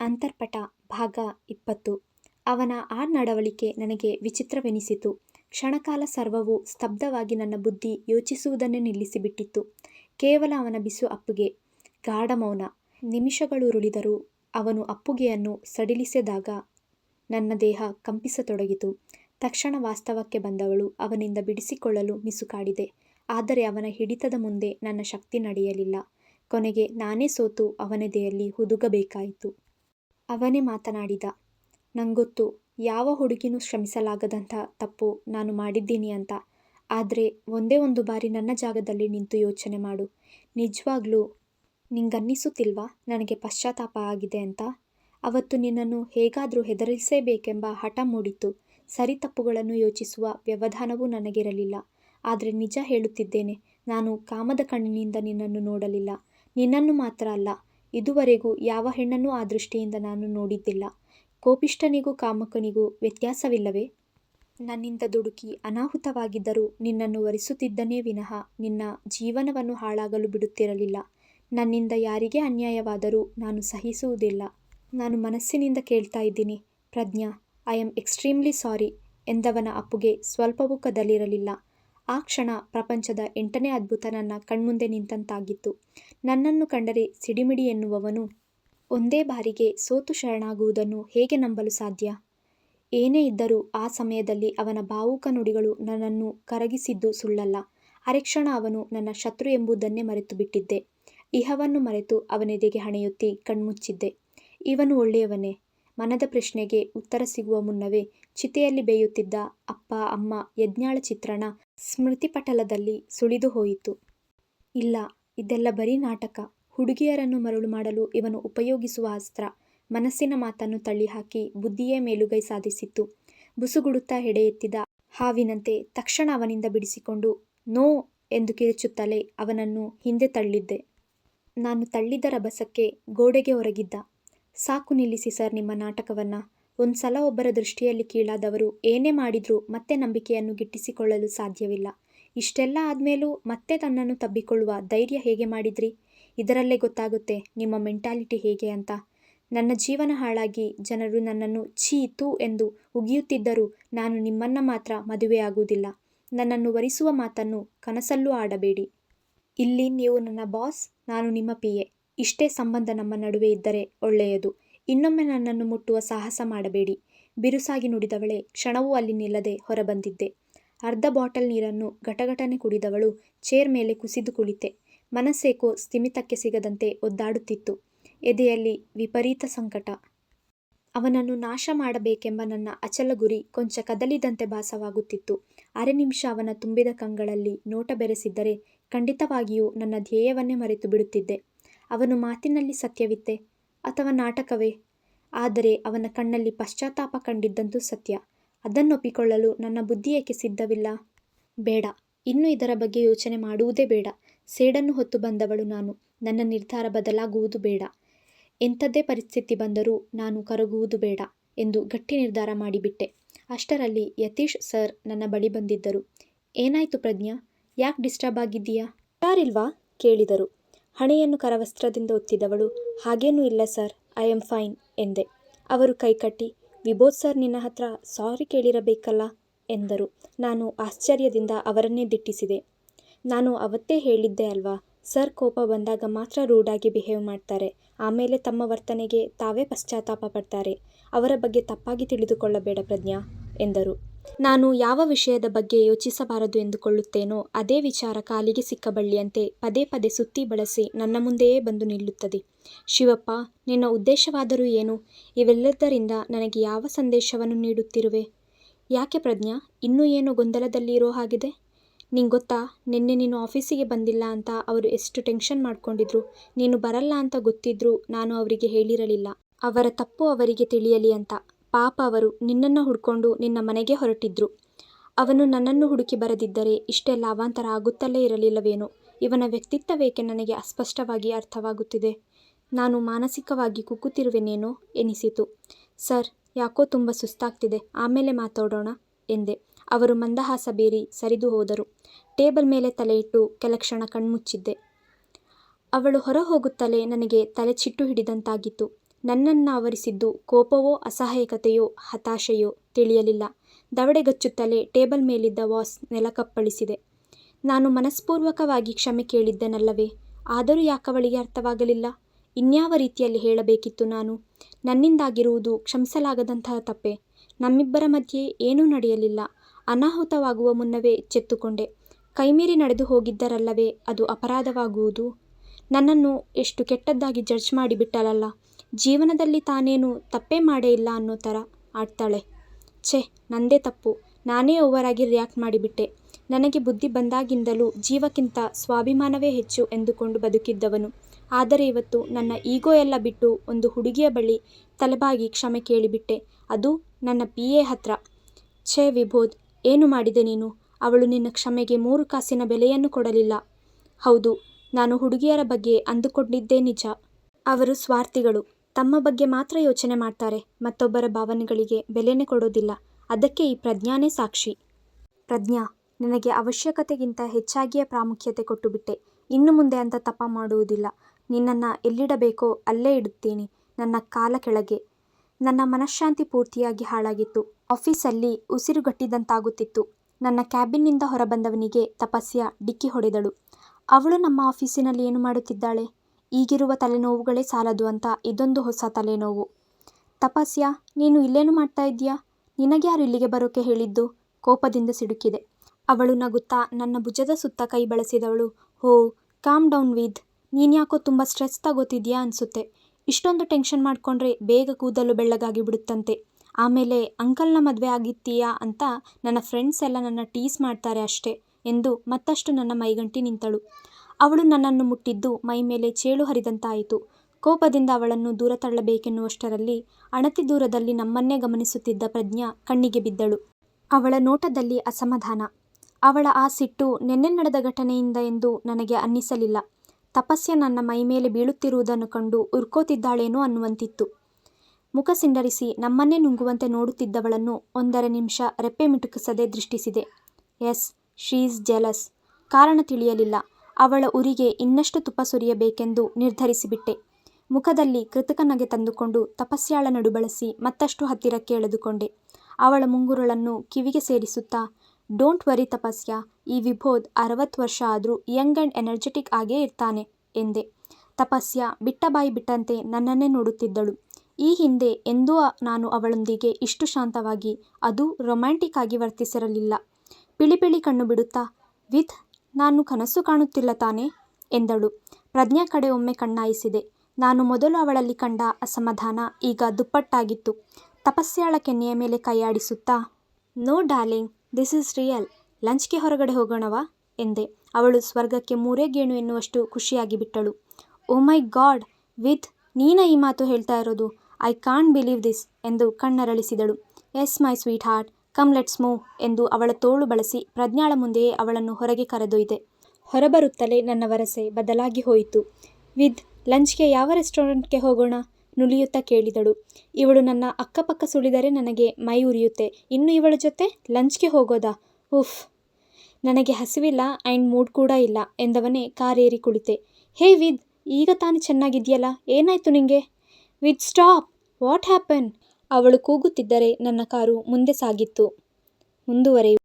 ಅಂತರ್ಪಟ ಭಾಗ ಇಪ್ಪತ್ತು ಅವನ ಆ ನಡವಳಿಕೆ ನನಗೆ ವಿಚಿತ್ರವೆನಿಸಿತು. ಕ್ಷಣಕಾಲ ಸರ್ವವೂ ಸ್ತಬ್ಧವಾಗಿ ನನ್ನ ಬುದ್ಧಿ ಯೋಚಿಸುವುದನ್ನೇ ನಿಲ್ಲಿಸಿಬಿಟ್ಟಿತ್ತು ಕೇವಲ ಅವನ ಬಿಸು ಅಪ್ಪುಗೆ. ಗಾಢಮೌನ. ನಿಮಿಷಗಳುರುಳಿದರೂ ಅವನು ಅಪ್ಪುಗೆಯನ್ನು ಸಡಿಲಿಸಿದಾಗ ನನ್ನ ದೇಹ ಕಂಪಿಸತೊಡಗಿತು. ತಕ್ಷಣ ವಾಸ್ತವಕ್ಕೆ ಬಂದವಳು ಅವನಿಂದ ಬಿಡಿಸಿಕೊಳ್ಳಲು ಮಿಸುಕಾಡಿದೆ. ಆದರೆ ಅವನ ಹಿಡಿತದ ಮುಂದೆ ನನ್ನ ಶಕ್ತಿ ನಡೆಯಲಿಲ್ಲ. ಕೊನೆಗೆ ನಾನೇ ಸೋತು ಅವನೆದೆಯಲ್ಲಿ ಹುದುಗಬೇಕಾಯಿತು. ಅವನೇ ಮಾತನಾಡಿದ. ನಂಗೊತ್ತು ಯಾವ ಹುಡುಗಿನೂ ಶ್ರಮಿಸಲಾಗದಂಥ ತಪ್ಪು ನಾನು ಮಾಡಿದ್ದೀನಿ ಅಂತ. ಆದರೆ ಒಂದೇ ಒಂದು ಬಾರಿ ನನ್ನ ಜಾಗದಲ್ಲಿ ನಿಂತು ಯೋಚನೆ ಮಾಡು. ನಿಜವಾಗ್ಲೂ ನಿಂಗನ್ನಿಸುತ್ತಿಲ್ವಾ ನನಗೆ ಪಶ್ಚಾತ್ತಾಪ ಆಗಿದೆ ಅಂತ? ಅವತ್ತು ನಿನ್ನನ್ನು ಹೇಗಾದರೂ ಹೆದರಿಸಲೇಬೇಕೆಂಬ ಹಠ ಮೂಡಿತ್ತು. ಸರಿ ತಪ್ಪುಗಳನ್ನು ಯೋಚಿಸುವ ವ್ಯವಧಾನವೂ ನನಗಿರಲಿಲ್ಲ. ಆದರೆ ನಿಜ ಹೇಳುತ್ತಿದ್ದೇನೆ, ನಾನು ಕಾಮದ ಕಣ್ಣಿನಿಂದ ನಿನ್ನನ್ನು ನೋಡಲಿಲ್ಲ. ನಿನ್ನನ್ನು ಮಾತ್ರ ಅಲ್ಲ, ಇದುವರೆಗೂ ಯಾವ ಹೆಣ್ಣನ್ನೂ ಆ ದೃಷ್ಟಿಯಿಂದ ನಾನು ನೋಡಿದ್ದಿಲ್ಲ. ಕೋಪಿಷ್ಠನಿಗೂ ಕಾಮಕನಿಗೂ ವ್ಯತ್ಯಾಸವಿಲ್ಲವೇ? ನನ್ನಿಂದ ದುಡುಕಿ ಅನಾಹುತವಾಗಿದ್ದರೂ ನಿನ್ನನ್ನು ವರಿಸುತ್ತಿದ್ದನೇ ವಿನಃ ನಿನ್ನ ಜೀವನವನ್ನು ಹಾಳಾಗಲು ಬಿಡುತ್ತಿರಲಿಲ್ಲ. ನನ್ನಿಂದ ಯಾರಿಗೆ ಅನ್ಯಾಯವಾದರೂ ನಾನು ಸಹಿಸುವುದಿಲ್ಲ. ನಾನು ಮನಸ್ಸಿನಿಂದ ಕೇಳ್ತಾ ಇದ್ದೀನಿ Pragna, I am extremely sorry ಎಂದವನ ಅಪ್ಪುಗೆ ಸ್ವಲ್ಪವೂ ಕದಲಿರಲಿಲ್ಲ. ಆ ಕ್ಷಣ ಪ್ರಪಂಚದ ಎಂಟನೇ ಅದ್ಭುತ ನನ್ನ ಕಣ್ಮುಂದೆ ನಿಂತಂತಾಗಿತ್ತು. ನನ್ನನ್ನು ಕಂಡರೆ ಸಿಡಿಮಿಡಿ ಎನ್ನುವವನು ಒಂದೇ ಬಾರಿಗೆ ಸೋತು ಶರಣಾಗುವುದನ್ನು ಹೇಗೆ ನಂಬಲು ಸಾಧ್ಯ? ಏನೇ ಇದ್ದರೂ ಆ ಸಮಯದಲ್ಲಿ ಅವನ ಭಾವುಕ ನುಡಿಗಳು ನನ್ನನ್ನು ಕರಗಿಸಿದ್ದು ಸುಳ್ಳಲ್ಲ. ಅರೆಕ್ಷಣ ಅವನು ನನ್ನ ಶತ್ರು ಎಂಬುದನ್ನೇ ಮರೆತುಬಿಟ್ಟಿದ್ದೆ. ಇಹವನ್ನು ಮರೆತು ಅವನೆದೆಗೆ ಹಣೆಯೊತ್ತಿ ಕಣ್ಮುಚ್ಚಿದ್ದೆ. ಇವನು ಒಳ್ಳೆಯವನೇ? ಮನದ ಪ್ರಶ್ನೆಗೆ ಉತ್ತರ ಸಿಗುವ ಮುನ್ನವೇ ಚಿತೆಯಲ್ಲಿ ಬೇಯುತ್ತಿದ್ದ ಅಪ್ಪ ಅಮ್ಮ ಯಜ್ಞಾಳ ಚಿತ್ರಣ ಸ್ಮೃತಿಪಟಲದಲ್ಲಿ ಸುಳಿದು ಹೋಯಿತು. ಇಲ್ಲ, ಇದೆಲ್ಲ ಬರೀ ನಾಟಕ. ಹುಡುಗಿಯರನ್ನು ಮರುಳು ಮಾಡಲು ಇವನು ಉಪಯೋಗಿಸುವ ಅಸ್ತ್ರ. ಮನಸ್ಸಿನ ಮಾತನ್ನು ತಳ್ಳಿಹಾಕಿ ಬುದ್ಧಿಯೇ ಮೇಲುಗೈ ಸಾಧಿಸಿತ್ತು. ಬುಸುಗುಡುತ್ತಾ ಹೆಡೆ ಎತ್ತಿದ ಹಾವಿನಂತೆ ತಕ್ಷಣ ಅವನಿಂದ ಬಿಡಿಸಿಕೊಂಡು ನೋ ಎಂದು ಕಿರುಚುತ್ತಲೇ ಅವನನ್ನು ಹಿಂದೆ ತಳ್ಳಿದ್ದೆ. ನಾನು ತಳ್ಳಿದ ರಭಸಕ್ಕೆ ಗೋಡೆಗೆ ಒರಗಿದ್ದ. ಸಾಕು ನಿಲ್ಲಿಸಿ ಸರ್ ನಿಮ್ಮ ನಾಟಕವನ್ನ. ಒಂದ್ಸಲ ಒಬ್ಬರ ದೃಷ್ಟಿಯಲ್ಲಿ ಕೀಳಾದವರು ಏನೇ ಮಾಡಿದ್ರೂ ಮತ್ತೆ ನಂಬಿಕೆಯನ್ನು ಗಿಟ್ಟಿಸಿಕೊಳ್ಳಲು ಸಾಧ್ಯವಿಲ್ಲ. ಇಷ್ಟೆಲ್ಲ ಆದಮೇಲೂ ಮತ್ತೆ ತನ್ನನ್ನು ತಬ್ಬಿಕೊಳ್ಳುವ ಧೈರ್ಯ ಹೇಗೆ ಮಾಡಿದ್ರಿ? ಇದರಲ್ಲೇ ಗೊತ್ತಾಗುತ್ತೆ ನಿಮ್ಮ ಮೆಂಟಾಲಿಟಿ ಹೇಗೆ ಅಂತ. ನನ್ನ ಜೀವನ ಹಾಳಾಗಿ ಜನರು ನನ್ನನ್ನು ಛೀ ತೂ ಎಂದು ಉಗಿಯುತ್ತಿದ್ದರೂ ನಾನು ನಿಮ್ಮನ್ನ ಮಾತ್ರ ಮದುವೆಯಾಗುವುದಿಲ್ಲ. ನನ್ನನ್ನು ವರಿಸುವ ಮಾತನ್ನು ಕನಸಲ್ಲೂ ಆಡಬೇಡಿ. ಇಲ್ಲಿ ನೀವು ನನ್ನ ಬಾಸ್, ನಾನು ನಿಮ್ಮ ಪಿಎ. ಇಷ್ಟೇ ಸಂಬಂಧ ನಮ್ಮ ನಡುವೆ ಇದ್ದರೆ ಒಳ್ಳೆಯದು. ಇನ್ನೊಮ್ಮೆ ನನ್ನನ್ನು ಮುಟ್ಟುವ ಸಾಹಸ ಮಾಡಬೇಡಿ. ಬಿರುಸಾಗಿ ನುಡಿದವಳೆ, ಕ್ಷಣವೂ ಅಲ್ಲಿ ನಿಲ್ಲದೆ ಹೊರಬಂದಿದ್ದೆ. ಅರ್ಧ ಬಾಟಲ್ ನೀರನ್ನು ಘಟಘಟನೆ ಕುಡಿದವಳು ಚೇರ್ ಮೇಲೆ ಕುಸಿದು ಕುಳಿತೆ. ಮನಸ್ಸೇಕೋ ಸ್ಥಿಮಿತಕ್ಕೆ ಸಿಗದಂತೆ ಒದ್ದಾಡುತ್ತಿತ್ತು. ಎದೆಯಲ್ಲಿ ವಿಪರೀತ ಸಂಕಟ. ಅವನನ್ನು ನಾಶ ಮಾಡಬೇಕೆಂಬ ನನ್ನ ಅಚಲ ಗುರಿ ಕೊಂಚ ಕದಲಿದಂತೆ ಭಾಸವಾಗುತ್ತಿತ್ತು. ಅರೆ ನಿಮಿಷ ಅವನ ತುಂಬಿದ ಕಂಗಳಲ್ಲಿ ನೋಟ ಬೆರೆಸಿದ್ದರೆ ಖಂಡಿತವಾಗಿಯೂ ನನ್ನ ಧ್ಯೇಯವನ್ನೇ ಮರೆತು ಬಿಡುತ್ತಿದ್ದೆ. ಅವನು ಮಾತಿನಲ್ಲಿ ಸತ್ಯವಿತ್ತೇ? ಅಥವಾ ನಾಟಕವೇ? ಆದರೆ ಅವನ ಕಣ್ಣಲ್ಲಿ ಪಶ್ಚಾತ್ತಾಪ ಕಂಡಿದ್ದಂತೂ ಸತ್ಯ. ಅದನ್ನೊಪ್ಪಿಕೊಳ್ಳಲು ನನ್ನ ಬುದ್ಧಿ ಏಕೆ ಸಿದ್ಧವಿಲ್ಲ? ಬೇಡ, ಇನ್ನು ಇದರ ಬಗ್ಗೆ ಯೋಚನೆ ಮಾಡುವುದೇ ಬೇಡ. ಸೇಡನ್ನು ಹೊತ್ತು ಬಂದವಳು ನಾನು. ನನ್ನ ನಿರ್ಧಾರ ಬದಲಾಗುವುದು ಬೇಡ. ಎಂಥದ್ದೇ ಪರಿಸ್ಥಿತಿ ಬಂದರೂ ನಾನು ಕರಗುವುದು ಬೇಡ ಎಂದು ಗಟ್ಟಿ ನಿರ್ಧಾರ ಮಾಡಿಬಿಟ್ಟೆ. ಅಷ್ಟರಲ್ಲಿ ಯತೀಶ್ ಸರ್ ನನ್ನ ಬಳಿ ಬಂದಿದ್ದರು. ಏನಾಯ್ತು ಪ್ರಜ್ಞಾ, ಯಾಕೆ ಡಿಸ್ಟರ್ಬ್ ಆಗಿದ್ದೀಯಾ? ಯಾರಿಲ್ವಾ ಕೇಳಿದರು. ಹಣೆಯನ್ನು ಕರವಸ್ತ್ರದಿಂದ ಒತ್ತಿದವಳು ಹಾಗೇನೂ ಇಲ್ಲ ಸರ್, ಐ ಆಮ್ ಫೈನ್ ಎಂದೆ. ಅವರು ಕೈಕಟ್ಟಿ ವಿಭೋತ್ ಸರ್ ನಿನ್ನ ಹತ್ರ ಸಾರಿ ಕೇಳಿರಬೇಕಲ್ಲ ಎಂದರು. ನಾನು ಆಶ್ಚರ್ಯದಿಂದ ಅವರನ್ನೇ ದಿಟ್ಟಿಸಿದೆ. ನಾನು ಅವತ್ತೇ ಹೇಳಿದ್ದೆ ಅಲ್ವಾ ಸರ್ ಕೋಪ ಬಂದಾಗ ಮಾತ್ರ ರೂಡಾಗಿ ಬಿಹೇವ್ ಮಾಡ್ತಾರೆ. ಆಮೇಲೆ ತಮ್ಮ ವರ್ತನೆಗೆ ತಾವೇ ಪಶ್ಚಾತ್ತಾಪ ಪಡ್ತಾರೆ. ಅವರ ಬಗ್ಗೆ ತಪ್ಪಾಗಿ ತಿಳಿದುಕೊಳ್ಳಬೇಡ ಪ್ರಜ್ಞಾ ಎಂದರು. ನಾನು ಯಾವ ವಿಷಯದ ಬಗ್ಗೆ ಯೋಚಿಸಬಾರದು ಎಂದುಕೊಳ್ಳುತ್ತೇನೋ ಅದೇ ವಿಚಾರ ಕಾಲಿಗೆ ಸಿಕ್ಕಬಳ್ಳಿಯಂತೆ ಪದೇ ಪದೇ ಸುತ್ತಿ ಬಳಸಿ ನನ್ನ ಮುಂದೆಯೇ ಬಂದು ನಿಲ್ಲುತ್ತದೆ. ಶಿವಪ್ಪ, ನಿನ್ನ ಉದ್ದೇಶವಾದರೂ ಏನು? ಇವೆಲ್ಲದರಿಂದ ನನಗೆ ಯಾವ ಸಂದೇಶವನ್ನು ನೀಡುತ್ತಿರುವೆ? ಯಾಕೆ ಪ್ರಜ್ಞಾ, ಇನ್ನೂ ಏನೋ ಗೊಂದಲದಲ್ಲಿ ಇರೋ ಹಾಗಿದೆ? ನಿಂಗೊತ್ತಾ ನೆನ್ನೆ ನೀನು ಆಫೀಸಿಗೆ ಬಂದಿಲ್ಲ ಅಂತ ಅವರು ಎಷ್ಟು ಟೆನ್ಷನ್ ಮಾಡ್ಕೊಂಡಿದ್ರು. ನೀನು ಬರಲ್ಲ ಅಂತ ಗೊತ್ತಿದ್ರೂ ನಾನು ಅವರಿಗೆ ಹೇಳಿರಲಿಲ್ಲ. ಅವರ ತಪ್ಪು ಅವರಿಗೆ ತಿಳಿಯಲಿ ಅಂತ. ಪಾಪ ಅವರು ನಿನ್ನನ್ನು ಹುಡ್ಕೊಂಡು ನಿನ್ನ ಮನೆಗೆ ಹೊರಟಿದ್ರು. ಅವನು ನನ್ನನ್ನು ಹುಡುಕಿ ಬರದಿದ್ದರೆ ಇಷ್ಟೆಲ್ಲ ಅವಾಂತರ ಆಗುತ್ತಲೇ ಇರಲಿಲ್ಲವೇನೋ? ಇವನ ವ್ಯಕ್ತಿತ್ವವೇಕೆ ನನಗೆ ಅಸ್ಪಷ್ಟವಾಗಿ ಅರ್ಥವಾಗುತ್ತಿದೆ? ನಾನು ಮಾನಸಿಕವಾಗಿ ಕುಗ್ಗುತ್ತಿರುವೆನೇನೋ ಎನಿಸಿತು. ಸರ್, ಯಾಕೋ ತುಂಬ ಸುಸ್ತಾಗ್ತಿದೆ, ಆಮೇಲೆ ಮಾತಾಡೋಣ ಎಂದೆ. ಅವರು ಮಂದಹಾಸ ಬೀರಿ ಸರಿದು ಹೋದರು. ಟೇಬಲ್ ಮೇಲೆ ತಲೆಯಿಟ್ಟು ಕೆಲಕ್ಷಣ ಕಣ್ಮುಚ್ಚಿದ್ದೆ. ಅವಳು ಹೊರಹೋಗುತ್ತಲೇ ನನಗೆ ತಲೆ ಚಿಟ್ಟು ಹಿಡಿದಂತಾಗಿತ್ತು. ನನ್ನನ್ನಾವರಿಸಿದ್ದು ಕೋಪವೋ ಅಸಹಾಯಕತೆಯೋ ಹತಾಶೆಯೋ ತಿಳಿಯಲಿಲ್ಲ. ದವಡೆಗಚ್ಚುತ್ತಲೇ ಟೇಬಲ್ ಮೇಲಿದ್ದ ವಾಸ್ ನೆಲಕಪ್ಪಳಿಸಿದೆ ನಾನು ಮನಸ್ಪೂರ್ವಕವಾಗಿ ಕ್ಷಮೆ ಕೇಳಿದ್ದೆನಲ್ಲವೇ? ಆದರೂ ಯಾಕವಳಿಗೆ ಅರ್ಥವಾಗಲಿಲ್ಲ? ಇನ್ಯಾವ ರೀತಿಯಲ್ಲಿ ಹೇಳಬೇಕಿತ್ತು ನಾನು? ನನ್ನಿಂದಾಗಿರುವುದು ಕ್ಷಮಿಸಲಾಗದಂತಹ ತಪ್ಪೇ? ನಮ್ಮಿಬ್ಬರ ಮಧ್ಯೆ ಏನೂ ನಡೆಯಲಿಲ್ಲ. ಅನಾಹುತವಾಗುವ ಮುನ್ನವೇ ಚೆತ್ತುಕೊಂಡೆ. ಕೈಮೀರಿ ನಡೆದು ಹೋಗಿದ್ದರಲ್ಲವೇ ಅದು ಅಪರಾಧವಾಗುವುದು? ನನ್ನನ್ನು ಎಷ್ಟು ಕೆಟ್ಟದ್ದಾಗಿ ಜಡ್ಜ್ ಮಾಡಿಬಿಟ್ಟಳಲ್ಲ. ಜೀವನದಲ್ಲಿ ತಾನೇನು ತಪ್ಪೇ ಮಾಡೇ ಇಲ್ಲ ಅನ್ನೋ ಥರ ಆಡ್ತಾಳೆ. ಛೇ, ನಂದೇ ತಪ್ಪು. ನಾನೇ ಓವರಾಗಿ ರಿಯಾಕ್ಟ್ ಮಾಡಿಬಿಟ್ಟೆ. ನನಗೆ ಬುದ್ಧಿ ಬಂದಾಗಿಂದಲೂ ಜೀವಕ್ಕಿಂತ ಸ್ವಾಭಿಮಾನವೇ ಹೆಚ್ಚು ಎಂದುಕೊಂಡು ಬದುಕಿದ್ದವನು. ಆದರೆ ಇವತ್ತು ನನ್ನ ಈಗೋ ಎಲ್ಲ ಬಿಟ್ಟು ಒಂದು ಹುಡುಗಿಯ ಬಳಿ ತಲೆಬಾಗಿ ಕ್ಷಮೆ ಕೇಳಿಬಿಟ್ಟೆ. ಅದು ನನ್ನ ಪಿ. ಎ. ಹತ್ರ. ಛೇ ವಿಭೋದ್, ಏನು ಮಾಡಿದೆ ನೀನು? ಅವಳು ನಿನ್ನ ಕ್ಷಮೆಗೆ ಮೂರು ಕಾಸಿನ ಬೆಲೆಯನ್ನು ಕೊಡಲಿಲ್ಲ. ಹೌದು, ನಾನು ಹುಡುಗಿಯರ ಬಗ್ಗೆ ಅಂದುಕೊಂಡಿದ್ದೇ ನಿಜ. ಅವರು ಸ್ವಾರ್ಥಿಗಳು. ತಮ್ಮ ಬಗ್ಗೆ ಮಾತ್ರ ಯೋಚನೆ ಮಾಡ್ತಾರೆ. ಮತ್ತೊಬ್ಬರ ಭಾವನೆಗಳಿಗೆ ಬೆಲೆನೇ ಕೊಡೋದಿಲ್ಲ. ಅದಕ್ಕೆ ಈ ಪ್ರಜ್ಞಾನೇ ಸಾಕ್ಷಿ. ಪ್ರಜ್ಞಾ, ನಿನಗೆ ಅವಶ್ಯಕತೆಗಿಂತ ಹೆಚ್ಚಾಗಿಯೇ ಪ್ರಾಮುಖ್ಯತೆ ಕೊಟ್ಟುಬಿಟ್ಟೆ. ಇನ್ನು ಮುಂದೆ ಅಂತ ತಪ್ಪ ಮಾಡುವುದಿಲ್ಲ. ನಿನ್ನನ್ನು ಎಲ್ಲಿಡಬೇಕೋ ಅಲ್ಲೇ ಇಡುತ್ತೇನೆ, ನನ್ನ ಕಾಲ ಕೆಳಗೆ. ನನ್ನ ಮನಃಶಾಂತಿ ಪೂರ್ತಿಯಾಗಿ ಹಾಳಾಗಿತ್ತು. ಆಫೀಸಲ್ಲಿ ಉಸಿರುಗಟ್ಟಿದಂತಾಗುತ್ತಿತ್ತು. ನನ್ನ ಕ್ಯಾಬಿನ್ನಿಂದ ಹೊರಬಂದವನಿಗೆ ತಪಸ್ಯ ಡಿಕ್ಕಿ ಹೊಡೆದಳು. ಅವಳು ನಮ್ಮ ಆಫೀಸಿನಲ್ಲಿ ಏನು ಮಾಡುತ್ತಿದ್ದಾಳೆ? ಈಗಿರುವ ತಲೆನೋವುಗಳೇ ಸಾಲದು ಅಂತ ಇದೊಂದು ಹೊಸ ತಲೆನೋವು. ತಪಸ್ಯ, ನೀನು ಇಲ್ಲೇನು ಮಾಡ್ತಾ ಇದ್ದೀಯಾ ನಿನಗ್ಯಾರು ಇಲ್ಲಿಗೆ ಬರೋಕೆ ಹೇಳಿದ್ದು? ಕೋಪದಿಂದ ಸಿಡುಕಿದೆ. ಅವಳು ನಗುತ್ತಾ ನನ್ನ ಭುಜದ ಸುತ್ತ ಕೈ ಬಳಸಿದವಳು, ಹೋ ಕಾಮ್ ಡೌನ್ ವಿದ್. ನೀನ್ಯಾಕೋ ತುಂಬ ಸ್ಟ್ರೆಸ್ ತಗೋತಿದ್ಯಾ ಅನಿಸುತ್ತೆ ಇಷ್ಟೊಂದು ಟೆನ್ಷನ್ ಮಾಡಿಕೊಂಡ್ರೆ ಬೇಗ ಕೂದಲು ಬೆಳ್ಳಗಾಗಿ ಬಿಡುತ್ತಂತೆ ಆಮೇಲೆ ಅಂಕಲ್ನ ಮದುವೆ ಆಗಿತ್ತೀಯಾ ಅಂತ ನನ್ನ ಫ್ರೆಂಡ್ಸ್ ಎಲ್ಲ ನನ್ನ ಟೀಸ್ ಮಾಡ್ತಾರೆ ಅಷ್ಟೇ ಎಂದು ಮತ್ತಷ್ಟು ನನ್ನ ಮೈಗಂಟಿ ನಿಂತಳು. ಅವಳು ನನ್ನನ್ನು ಮುಟ್ಟಿದ್ದು ಮೈಮೇಲೆ ಚೇಳು ಹರಿದಂತಾಯಿತು. ಕೋಪದಿಂದ ಅವಳನ್ನು ದೂರ ತಳ್ಳಬೇಕೆನ್ನುವಷ್ಟರಲ್ಲಿ ಅಣತಿ ದೂರದಲ್ಲಿ ನಮ್ಮನ್ನೇ ಗಮನಿಸುತ್ತಿದ್ದ ಪ್ರಜ್ಞಾ ಕಣ್ಣಿಗೆ ಬಿದ್ದಳು. ಅವಳ ನೋಟದಲ್ಲಿ ಅಸಮಾಧಾನ. ಅವಳ ಆ ಸಿಟ್ಟು ನೆನ್ನೆ ನಡೆದ ಘಟನೆಯಿಂದ ಎಂದು ನನಗೆ ಅನ್ನಿಸಲಿಲ್ಲ. ತಪಸ್ಯ ನನ್ನ ಮೈಮೇಲೆ ಬೀಳುತ್ತಿರುವುದನ್ನು ಕಂಡು ಉರ್ಕೋತಿದ್ದಾಳೇನೋ ಅನ್ನುವಂತಿತ್ತು. ಮುಖ ಸಿಂಡರಿಸಿ ನಮ್ಮನ್ನೇ ನುಂಗುವಂತೆ ನೋಡುತ್ತಿದ್ದವಳನ್ನು ಒಂದರ ನಿಮಿಷ ರೆಪ್ಪೆ ಮಿಟುಕಿಸದೆ ದೃಷ್ಟಿಸಿದೆ. Yes she is jealous. ಕಾರಣ ತಿಳಿಯಲಿಲ್ಲ. ಅವಳ ಉರಿಗೆ ಇನ್ನಷ್ಟು ತುಪ್ಪ ಸುರಿಯಬೇಕೆಂದು ನಿರ್ಧರಿಸಿಬಿಟ್ಟೆ. ಮುಖದಲ್ಲಿ ಕೃತಕ ನಗೆ ತಂದುಕೊಂಡು ತಪಸ್ಯಾಳ ನಡು ಬಳಸಿ ಮತ್ತಷ್ಟು ಹತ್ತಿರಕ್ಕೆ ಎಳೆದುಕೊಂಡೆ. ಅವಳ ಮುಂಗುರುಳನ್ನು ಕಿವಿಗೆ ಸೇರಿಸುತ್ತಾ ಡೋಂಟ್ ವರಿ ತಪಸ್ಯ, ಈ ವಿಭೋದ್ ಅರವತ್ತು ವರ್ಷ ಆದ್ರೂ ಯಂಗ್ ಅಂಡ್ ಎನರ್ಜೆಟಿಕ್ ಆಗೇ ಇರ್ತಾನೆ, ಎಂದೆ. ತಪಸ್ಯ ಬಿಟ್ಟ ಬಾಯಿ ಬಿಟ್ಟಂತೆ ನನ್ನನ್ನೇ ನೋಡುತ್ತಿದ್ದಳು. ಈ ಹಿಂದೆ ಎಂದೂ ನಾನು ಅವಳೊಂದಿಗೆ ಇಷ್ಟು ಶಾಂತವಾಗಿ, ಅದು ರೊಮ್ಯಾಂಟಿಕ್ ಆಗಿ ವರ್ತಿಸಿರಲಿಲ್ಲ. ಪಿಳಿಪಿಳಿ ಕಣ್ಣು ಬಿಡುತ್ತಾ ವಿದ್ ನಾನು ಕನಸು ಕಾಣುತ್ತಿಲ್ಲ ತಾನೆ ಎಂದಳು. ಪ್ರಜ್ಞಾ ಕಡೆ ಒಮ್ಮೆ ಕಣ್ಣಾಯಿಸಿದೆ. ನಾನು ಮೊದಲು ಅವಳಲ್ಲಿ ಕಂಡ ಅಸಮಾಧಾನ ಈಗ ದುಪ್ಪಟ್ಟಾಗಿತ್ತು. ತಪಸ್ಯಾಳ ಕೆನ್ನೆಯ ಮೇಲೆ ಕೈಯಾಡಿಸುತ್ತಾ, no darling, this is real. ಲಂಚ್ಗೆ ಹೊರಗಡೆ ಹೋಗೋಣವಾ? ಎಂದೆ. ಅವಳು ಸ್ವರ್ಗಕ್ಕೆ ಮೂರೇ ಗೇಣು ಎನ್ನುವಷ್ಟು ಖುಷಿಯಾಗಿಬಿಟ್ಟಳು. ಓ ಮೈ ಗಾಡ್ ವಿತ್ ನೀನ ಈ ಮಾತು ಹೇಳ್ತಾ ಇರೋದು? ಐ ಕಾಂಟ್ ಬಿಲೀವ್ ದಿಸ್ ಎಂದು ಕಣ್ಣರಳಿಸಿದಳು. Yes my sweetheart come let's move ಎಂದು ಅವಳ ತೋಳು ಬಳಸಿ ಪ್ರಜ್ಞಾಳ ಮುಂದೆಯೇ ಅವಳನ್ನು ಹೊರಗೆ ಕರೆದೊಯ್ದೆ. ಹೊರಬರುತ್ತಲೇ ನನ್ನ ವರಸೆ ಬದಲಾಗಿ ಹೋಯಿತು. ವಿದ್, ಲಂಚ್ಗೆ ಯಾವ ರೆಸ್ಟೋರೆಂಟ್ಗೆ ಹೋಗೋಣ? ನುಲಿಯುತ್ತಾ ಕೇಳಿದಳು. ಇವಳು ನನ್ನ ಅಕ್ಕಪಕ್ಕ ಸುಳಿದರೆ ನನಗೆ ಮೈ ಉರಿಯುತ್ತೆ. ಇನ್ನು ಇವಳ ಜೊತೆ ಲಂಚ್ಗೆ ಹೋಗೋದಾ? ಉಫ್, ನನಗೆ ಹಸಿವಿಲ್ಲ ಆ್ಯಂಡ್ ಮೂಡ್ ಕೂಡ ಇಲ್ಲ ಎಂದವನೇ ಕಾರೇರಿ ಕುಳಿತೆ. ಹೇ ವಿದ್, ಈಗ ತಾನೇ ಚೆನ್ನಾಗಿದೆಯಲ್ಲ ಏನಾಯ್ತು ನಿಂಗೆ? With, stop what happen? ಅವಳು ಕೂಗುತ್ತಿದ್ದರೆ ನನ್ನ ಕಾರು ಮುಂದೆ ಸಾಗಿತ್ತು. ಮುಂದುವರೆಯು